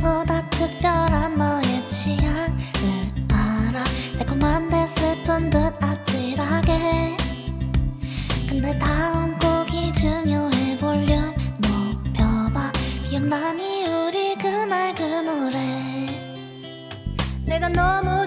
보다 특별한 너의 취향을 알아. 달콤한데 슬픈 듯 아찔하게. 근데 다음 곡이 중요해. 볼륨 높여봐. 기억나니 우리 그날 그 노래. 내가 너무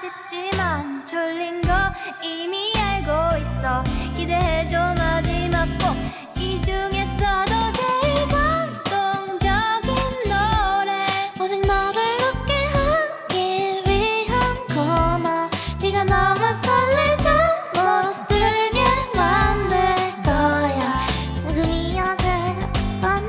아쉽지만 졸린 거 이미 알고 있어. 기대해줘 마지막 곡. 이 중에서도 제일 감동적인 노래. 오직 너를 웃게 하기 위한 코너. 네가 너무 설레자 못 들게 만들 거야. 지금이야 제가 원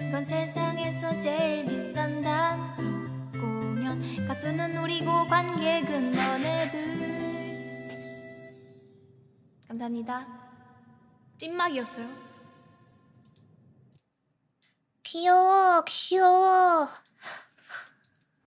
이건 세상에서 제일 비싼 단독 공연. 가수는 우리고 관객은 너네들. 감사합니다. 찐막이었어요. 귀여워 귀여워